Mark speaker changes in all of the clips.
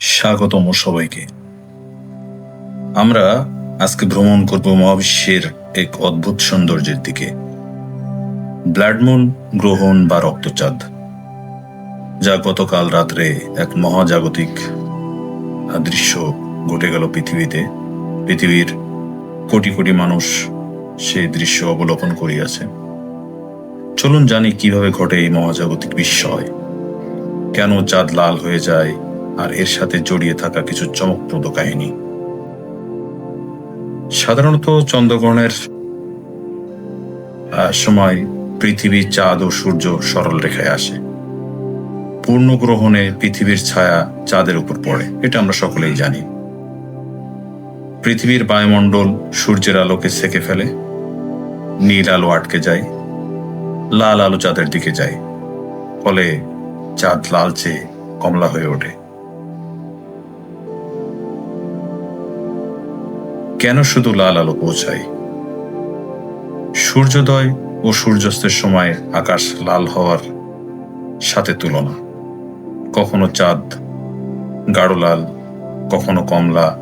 Speaker 1: স্বাগতম সবাইকে। আমরা আজকে ভ্রমণ করব মহাবিশ্বের এক অদ্ভুত সৌন্দর্যের দিকে। ব্লাডমুন গ্রহণ বা রক্তচাঁদ, যা গতকাল রাত্রে এক মহাজাগতিক দৃশ্য ঘটে গেল পৃথিবীতে। পৃথিবীর কোটি কোটি মানুষ সেই দৃশ্য অবলোকন করিয়াছে। চলুন জানি কীভাবে ঘটে এই মহাজাগতিক বিস্ময়। কেন চাঁদ লাল হয়ে যায়? আর এর সাথে জড়িয়ে থাকা কিছু চমকপ্রদ কাহিনী। সাধারণত চন্দ্রগ্রহণের সময় পৃথিবী চাঁদ ও সূর্য সরল রেখায় আসে। পূর্ণগ্রহণে পৃথিবীর ছায়া চাঁদের উপর পড়ে, এটা আমরা সকলেই জানি। পৃথিবীর বায়ুমণ্ডল সূর্যের আলোকে সেকে ফেলে, নীল আলো আটকে যায়, লাল আলো চাঁদের দিকে যায়, ফলে চাঁদ লালচে কমলা হয়ে ওঠে। কেন শুধু লাল আলো পৌঁছায়? সূর্যোদয় ও সূর্যাস্তের সময় আকাশ লাল হওয়ার সাথে তুলনা। কখনো চাঁদ, গাঢ় লাল, কখনো কমলা।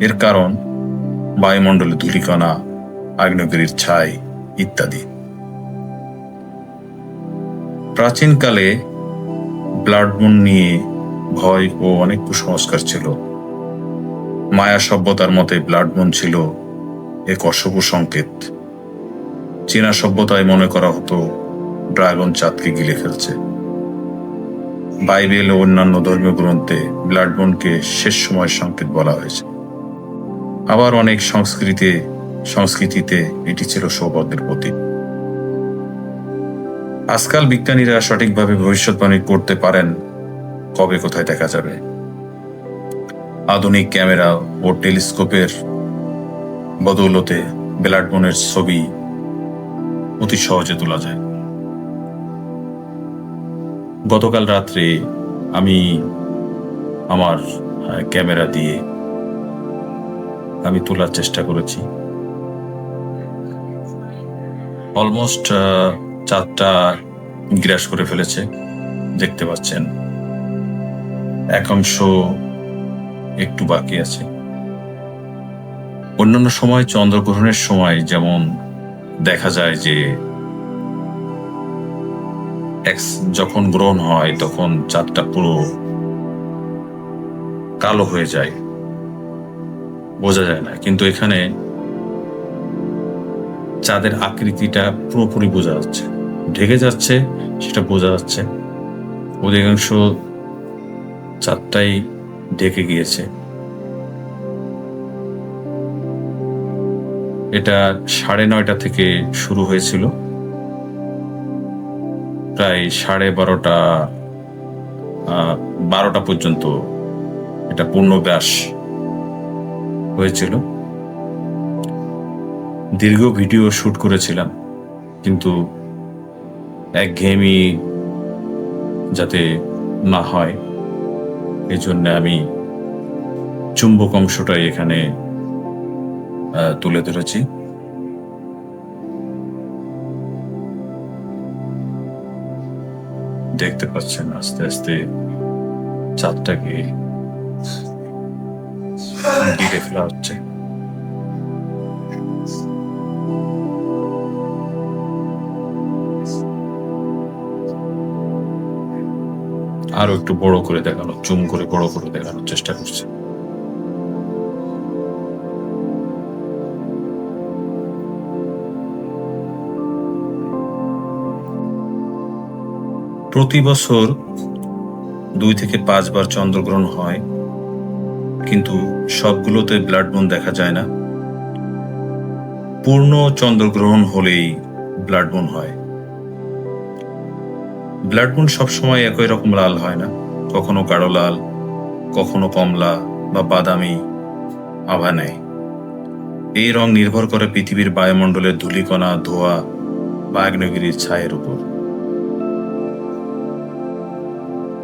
Speaker 1: এর কারণ বায়ুমণ্ডলে ধূলিকণা, আগ্নেয়গিরির ছাই ইত্যাদি। প্রাচীনকালে ব্লাড মুন নিয়ে ভয় ও অনেক কুসংস্কার ছিল। মায়া সভ্যতার মতে ব্লাড মুন ছিল এক অশুভ সংকেত। চীনা সভ্যতায় মনে করা হতো, ড্রাগন চাঁদকে গিলে ফেলছে। বাইবেল ও অন্যান্য ধর্মীয় গ্রন্থে ব্লাড মুনকে শেষ সময় সংকেত বলা হয়েছে। আবার অনেক সংস্কৃতিতে সংস্কৃতিতে এটি ছিল সৌভাগ্যের প্রতীক। আজকাল বিজ্ঞানীরা সঠিকভাবে ভবিষ্যৎবাণী করতে পারেন কবে কোথায় দেখা যাবে। আধুনিক ক্যামেরা ও টেলিস্কোপের বদৌলতে ব্লাডমনের ছবি অতি সহজে তোলা যায়। গতকাল রাত্রে আমি আমার ক্যামেরা দিয়ে আমি তোলার চেষ্টা করেছি। অলমোস্ট চাঁদটা গ্রাস করে ফেলেছে, দেখতে পাচ্ছেন। এক অংশ একটু বাকি আছে। অন্যান্য সময় চন্দ্রগ্রহণের সময় যেমন দেখা যায় যে যখন গ্রহণ হয়, তখন চাঁদটা পুরো কালো হয়ে যায়। বোঝা যায় না, কিন্তু এখানে চাঁদের আকৃতিটা পুরোপুরি বোঝা যাচ্ছে। ঢেকে যাচ্ছে, সেটা বোঝা যাচ্ছে। অধিকাংশ চাঁদটাই ঢেকে গিয়েছে। এটা সাড়ে নয়টা থেকে শুরু হয়েছিল। প্রায় সাড়ে বারোটা বারোটা পর্যন্ত এটা পূর্ণ ব্যাস হয়েছিল। দীর্ঘ ভিডিও শুট করেছিলাম, কিন্তু একঘেয়েমি যাতে না হয়। এই জন্য আমি চুম্বক অংশটাই এখানে তুলে ধরেছি। দেখতে পাচ্ছেন আস্তে আস্তে চাঁদটাকে ফেলা হচ্ছে। আরও একটু বড় করে দেখানো জুম করে বড় করে দেখানোর চেষ্টা করছে। প্রতি বছর দুই থেকে পাঁচবার চন্দ্রগ্রহণ হয়, কিন্তু সবগুলোতে ব্লাড মুন দেখা যায় না। পূর্ণ চন্দ্রগ্রহণ হলেই ব্লাড মুন হয়। ব্লাড মুন সবসময় একই রকম লাল হয় না। কখনো গাঢ় লাল, কখনো কমলা বা বাদামি আভা নেয় এই রং নির্ভর করে পৃথিবীর বায়ুমণ্ডলের ধূলিকণা, ধোয়া বা আগ্নেয়গিরির ছায়ের উপর।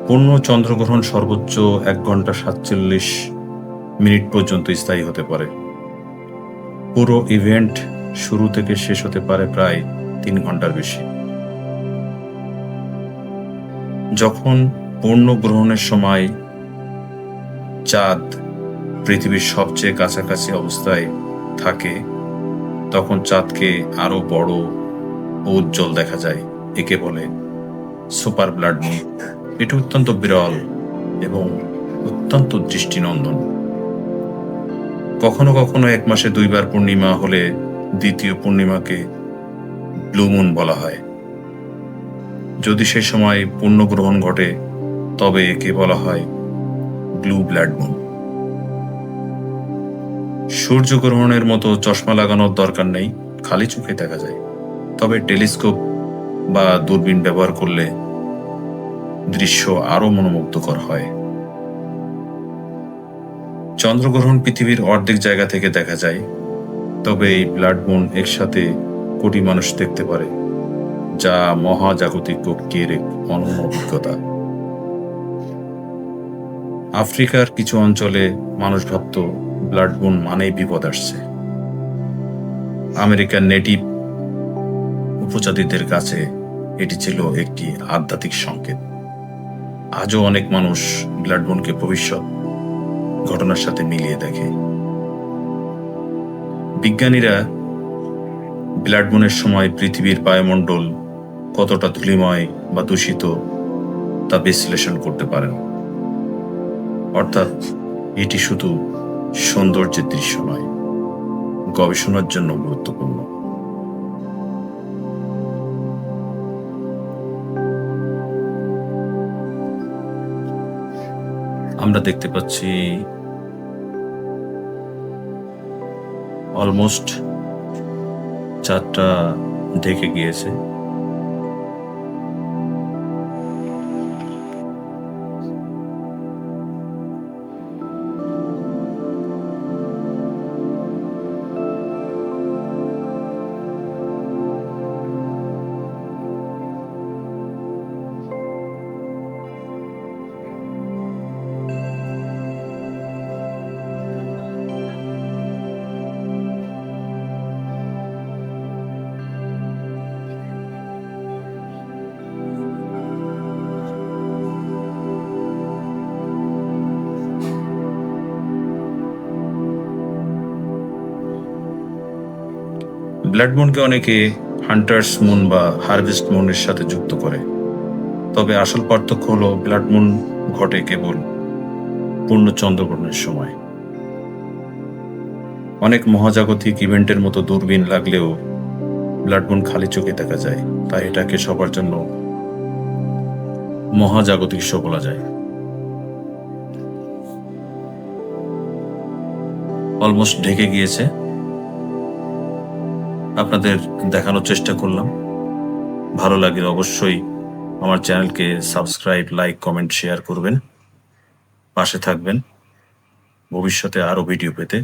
Speaker 1: পূর্ণ চন্দ্রগ্রহণ সর্বোচ্চ এক ঘণ্টা সাতচল্লিশ মিনিট পর্যন্ত স্থায়ী হতে পারে। পুরো ইভেন্ট শুরু থেকে শেষ হতে পারে প্রায় তিন ঘণ্টার বেশি। যখন পূর্ণ গ্রহণের সময় চাঁদ পৃথিবীর সবচেয়ে কাছাকাছি অবস্থায় থাকে, তখন চাঁদকে আরও বড় ও উজ্জ্বল দেখা যায়, একে বলে সুপার ব্লাড মুন এটি অত্যন্ত বিরল এবং অত্যন্ত দৃষ্টিনন্দন। কখনো কখনো এক মাসে দুইবার পূর্ণিমা হলে দ্বিতীয় পূর্ণিমাকে ব্লু মুন বলা হয়। যদি সে সময় পূর্ণগ্রহণ ঘটে, তবে একে বলা হয় ব্লু ব্লাড মুন সূর্যগ্রহণের মতো চশমা লাগানোর দরকার নেই, খালি চোখে দেখা যায়। তবে টেলিস্কোপ বা দূরবীন ব্যবহার করলে দৃশ্য আরও মনোমুগ্ধকর হয়। চন্দ্রগ্রহণ পৃথিবীর অর্ধেক জায়গা থেকে দেখা যায়, তবে এই ব্লাড মুন একসাথে কোটি মানুষ দেখতে পারে। যা মহাজাগতিক প্রক্রিয়ার এক অনন্য অভিজ্ঞতা। আফ্রিকার কিছু অঞ্চলে মানুষ ভাবত ব্লাড মুন মানেই বিপদ আসছে। আমেরিকার নেটিভ উপজাতিদের কাছে এটি ছিল একটি আধ্যাত্মিক সংকেত। আজও অনেক মানুষ ব্লাড মুনকে ভবিষ্যৎ ঘটনার সাথে মিলিয়ে দেখে। বিজ্ঞানীরা ব্লাড মুনের সময় পৃথিবীর বায়ুমণ্ডল কতটা ধূলিময় বা দূষিত তা বিশ্লেষণ করতে পারেন। অর্থাৎ এটি শুধু সৌন্দর্যের দৃশ্য নয়, গবেষণার জন্য গুরুত্বপূর্ণ। আমরা দেখতে পাচ্ছি অলমোস্ট চারটা ঢেকে গিয়েছে। ব্লাড মুনকে অনেকে হান্টার্স মুন বা হারভেস্ট মুনের সাথে যুক্ত করে। তবে আসল পার্থক্য হলো ব্লাড মুন ঘটে কেবল পূর্ণ চন্দ্রগ্রহণের সময়। অনেক মহাজাগতিক ইভেন্টের মতো দূরবীন লাগলেও ব্লাড মুন খালি চোখে দেখা যায়, তাই এটাকে সবার জন্য মহাজাগতিক শো বলা যায়। অলমোস্ট ঢেকে গিয়েছে। আপনাদের দেখানোর চেষ্টা করলাম। ভালো লাগলে অবশ্যই আমার চ্যানেলকে সাবস্ক্রাইব, লাইক, কমেন্ট, শেয়ার করবেন। পাশে থাকবেন। ভবিষ্যতে আরও ভিডিও পেতে